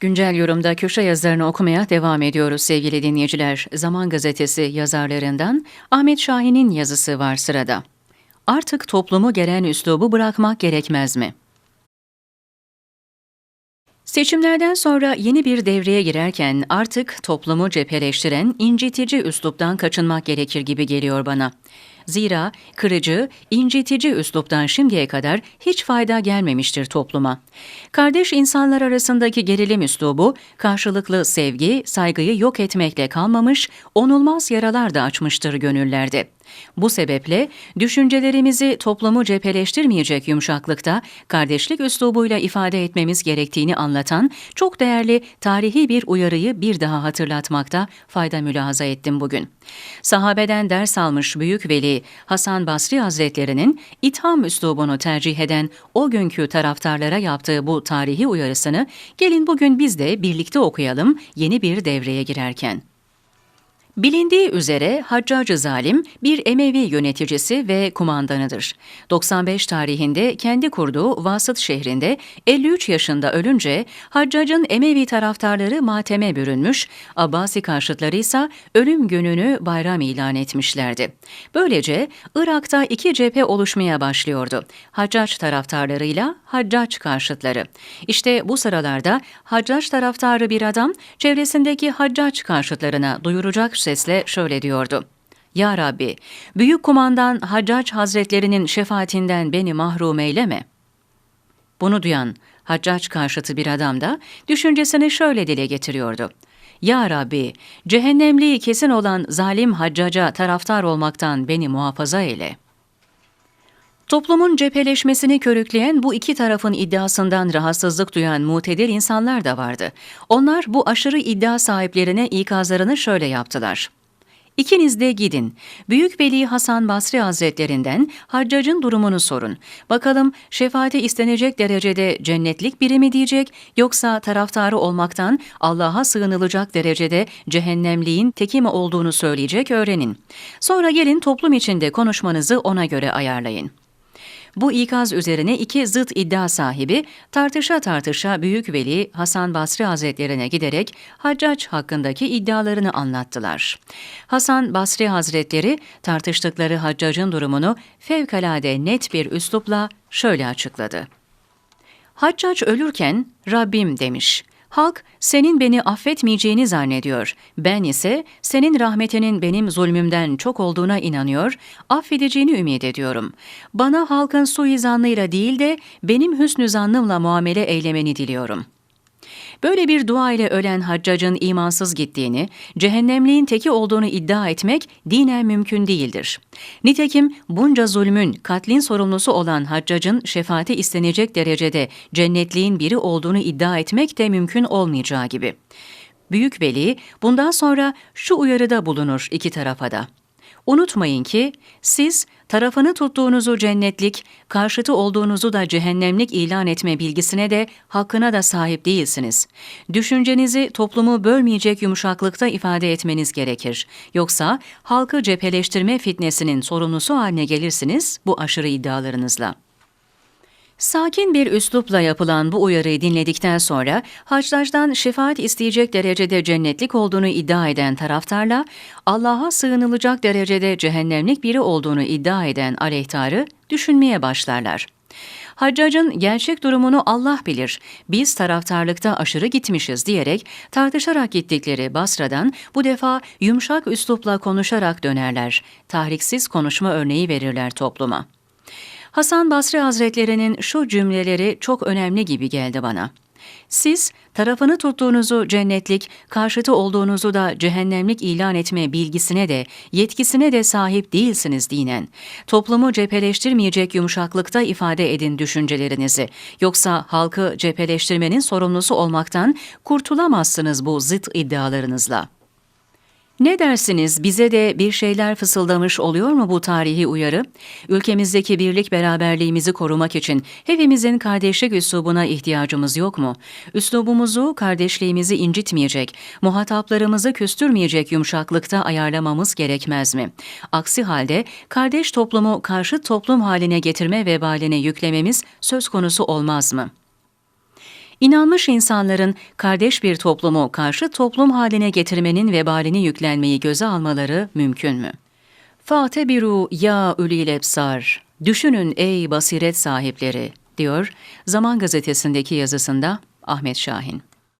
Güncel yorumda köşe yazılarını okumaya devam ediyoruz sevgili dinleyiciler. Zaman Gazetesi yazarlarından Ahmet Şahin'in yazısı var sırada. Artık toplumu gelen üslubu bırakmak gerekmez mi? Seçimlerden sonra yeni bir devreye girerken artık toplumu cepheleştiren incitici üsluptan kaçınmak gerekir gibi geliyor bana. Zira kırıcı, incitici üsluptan şimdiye kadar hiç fayda gelmemiştir topluma. Kardeş insanlar arasındaki gerilim üslubu karşılıklı sevgi, saygıyı yok etmekle kalmamış, onulmaz yaralar da açmıştır gönüllerde. Bu sebeple düşüncelerimizi toplumu cepheleştirmeyecek yumuşaklıkta kardeşlik üslubuyla ifade etmemiz gerektiğini anlatan çok değerli tarihi bir uyarıyı bir daha hatırlatmakta fayda mülahaza ettim bugün. Sahabeden ders almış Büyük Veli Hasan Basri Hazretlerinin itham üslubunu tercih eden o günkü taraftarlara yaptığı bu tarihi uyarısını gelin bugün biz de birlikte okuyalım yeni bir devreye girerken. Bilindiği üzere Haccacı Zalim bir Emevi yöneticisi ve kumandanıdır. 95 tarihinde kendi kurduğu Vasıt şehrinde 53 yaşında ölünce Haccac'ın Emevi taraftarları mateme bürünmüş, Abbasi karşıtları ise ölüm gününü bayram ilan etmişlerdi. Böylece Irak'ta iki cephe oluşmaya başlıyordu. Haccac taraftarlarıyla Haccac karşıtları. İşte bu sıralarda Haccac taraftarı bir adam çevresindeki Haccac karşıtlarına duyuracak sesle şöyle diyordu. Ya Rabbi, büyük kumandan Haccac Hazretlerinin şefaatinden beni mahrum eyleme. Bunu duyan Haccac karşıtı bir adam da düşüncesini şöyle dile getiriyordu. Ya Rabbi, cehennemliği kesin olan zalim haccaca taraftar olmaktan beni muhafaza eyle.'' Toplumun cepheleşmesini körükleyen bu iki tarafın iddiasından rahatsızlık duyan mutedir insanlar da vardı. Onlar bu aşırı iddia sahiplerine ikazlarını şöyle yaptılar. İkiniz de gidin. Büyük Veli Hasan Basri Hazretlerinden haccacın durumunu sorun. Bakalım şefaati istenecek derecede cennetlik biri mi diyecek yoksa taraftarı olmaktan Allah'a sığınılacak derecede cehennemliğin teki mi olduğunu söyleyecek öğrenin. Sonra gelin toplum içinde konuşmanızı ona göre ayarlayın.'' Bu ikaz üzerine iki zıt iddia sahibi tartışa tartışa Büyük Veli Hasan Basri Hazretlerine giderek Haccac hakkındaki iddialarını anlattılar. Hasan Basri Hazretleri tartıştıkları Haccac'ın durumunu fevkalade net bir üslupla şöyle açıkladı. Haccac ölürken Rabbim demiş. Halk senin beni affetmeyeceğini zannediyor. Ben ise senin rahmetinin benim zulmümden çok olduğuna inanıyor, affedeceğini ümit ediyorum. Bana halkın suizanlıyla değil de benim hüsnü zannımla muamele eylemeni diliyorum.'' Böyle bir dua ile ölen haccacın imansız gittiğini, cehennemliğin teki olduğunu iddia etmek dinen mümkün değildir. Nitekim bunca zulmün, katlin sorumlusu olan haccacın şefaati istenecek derecede cennetliğin biri olduğunu iddia etmek de mümkün olmayacağı gibi. Büyük Veli bundan sonra şu uyarıda bulunur iki tarafa da. Unutmayın ki siz tarafını tuttuğunuzu cennetlik, karşıtı olduğunuzu da cehennemlik ilan etme bilgisine de hakkına da sahip değilsiniz. Düşüncenizi toplumu bölmeyecek yumuşaklıkta ifade etmeniz gerekir. Yoksa halkı cepheleştirme fitnesinin sorumlusu haline gelirsiniz bu aşırı iddialarınızla. Sakin bir üslupla yapılan bu uyarıyı dinledikten sonra Haccaç'tan şefaat isteyecek derecede cennetlik olduğunu iddia eden taraftarla Allah'a sığınılacak derecede cehennemlik biri olduğunu iddia eden aleyhtarı düşünmeye başlarlar. Haccac'ın gerçek durumunu Allah bilir, biz taraftarlıkta aşırı gitmişiz diyerek tartışarak gittikleri Basra'dan bu defa yumuşak üslupla konuşarak dönerler, tahriksiz konuşma örneği verirler topluma. Hasan Basri Hazretlerinin şu cümleleri çok önemli gibi geldi bana. Siz tarafını tuttuğunuzu cennetlik, karşıtı olduğunuzu da cehennemlik ilan etme bilgisine de, yetkisine de sahip değilsiniz dinen. Toplumu cepheleştirmeyecek yumuşaklıkta ifade edin düşüncelerinizi. Yoksa halkı cepheleştirmenin sorumlusu olmaktan kurtulamazsınız bu zıt iddialarınızla.'' Ne dersiniz bize de bir şeyler fısıldamış oluyor mu bu tarihi uyarı? Ülkemizdeki birlik beraberliğimizi korumak için hepimizin kardeşlik üslubuna ihtiyacımız yok mu? Üslubumuzu, kardeşliğimizi incitmeyecek, muhataplarımızı küstürmeyecek yumuşaklıkta ayarlamamız gerekmez mi? Aksi halde kardeş toplumu karşı toplum haline getirme vebaline yüklememiz söz konusu olmaz mı?'' İnanmış insanların kardeş bir toplumu karşı toplum haline getirmenin vebalini yüklenmeyi göze almaları mümkün mü? Fatebiru ya ulil ebsar. Düşünün ey basiret sahipleri, diyor Zaman Gazetesi'ndeki yazısında Ahmet Şahin.